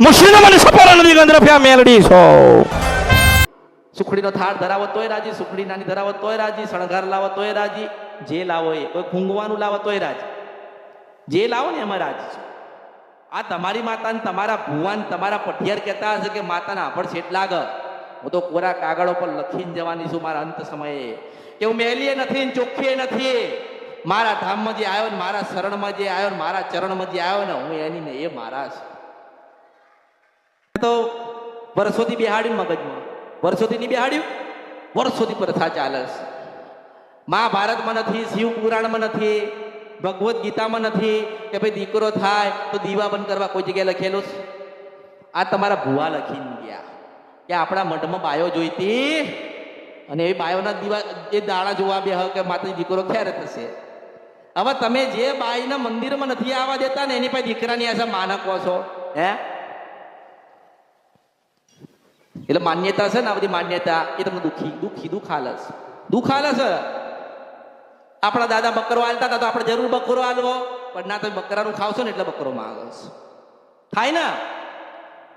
મુશ્રીનો સફળ નદી ગંદ્રફ્યા મેલડી છો? સુખડીનો થાળ ધરાવો તોય રાજી, સુખડી નાની ધરાવો તોય રાજી, શણગાર લાવો તોય રાજી, જે લાવો એ, કોઈ ખૂંગવાનું લાવો તોય રાજી. જે લાવો ને એમાં રાજી છો. આ તમારી માતાને તમારા ભુવાન તમારા પઠિયાર કહેતા હશે કે માતાના આભળ છેટ લાગ. હું તો કોરા કાગળો પર લખીને જવાની છું મારા અંત સમયે. કે હું મેલીએ નથી ને ચોખ્ખીએ નથી. મારા ધામમાં જે આવ્યો ને મારા શરણમાં જે આવ્યો ને મારા ચરણમાં જે આવ્યો ને હું એની ને એ મારા છે. તો વર્ષોથી બિહાડ્યું મગજમાં. વર્ષોથી નહીં બિહાડ્યું? વર્ષોથી પ્રથા ચાલે છે મહાભારતમાં નથી શિવ પુરાણમાં નથી, ભગવદ્ ગીતામાં નથી કે ભાઈ દીકરો થાય તો દીવા બંધ કરવા કોઈ જગ્યાએ લખેલું છે? આ તમારા ભુવા લખીને ગયા. કે આપણા મઠમાં બાયો જોઈતી અને એ બાયોના દીવા, એ દાણા જોવા બે કે માતાજી દીકરો ક્યારે થશે? હવે તમે જે બાઈના મંદિરમાં નથી આવવા દેતા ને એની પાસે દીકરાની આશા માનકો છો, હે? એટલે માન્યતા છે ને આ બધી માન્યતા એ તમને દુખી દુખી, દુખાલસ. દુખાલસ આપણા દાદા બકરો હાલતા હતા તો આપણે જરૂર બકરો હાલવો પણ ના તમે બકરાનું ખાવશો ને એટલે બકરો માંગસ થાય ને?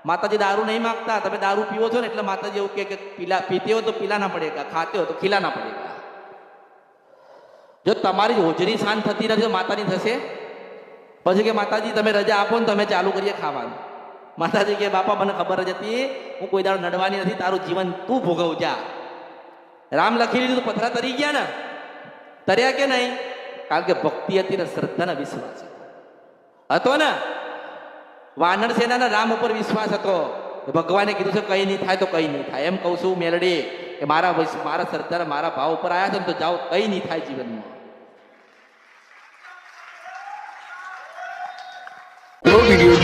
માતાજી દારૂ નહીં માગતા, તમે દારૂ પીવો છો ને એટલે માતાજી એવું કે પીલા, પીતે હો તો પીલા ના પડેગા ખાતે હો તો ખીલા ના પડેગા જો તમારી હોજરી શાંત થતી નથી તો માતાની થશે? પછી કે માતાજી તમે રજા આપો ને તમે ચાલુ કરીએ ખાવાનું. માતાજી કે, બાપા, મને ખબર જ હતી, હું કોઈ દાડો નડવાની નથી, તારું જીવન તું ભોગવ જા. રામ લખી લીધું પથરા તરી ગયા ને. તર્યા કે નહીં? કારણ કે ભક્તિ હતી ને શ્રદ્ધા ને વિશ્વાસ હતો. હતો ને? વાનર સેનાના રામ ઉપર વિશ્વાસ હતો. ભગવાને કીધું છે, કઈ નહીં થાય તો કઈ નહીં થાય. એમ કહું છું મેલડી, કે મારા મારા શ્રદ્ધા મારા ભાવ ઉપર આવ્યા છે ને, તો જાઓ, કઈ નહીં થાય જીવનમાં નવો વીડિયો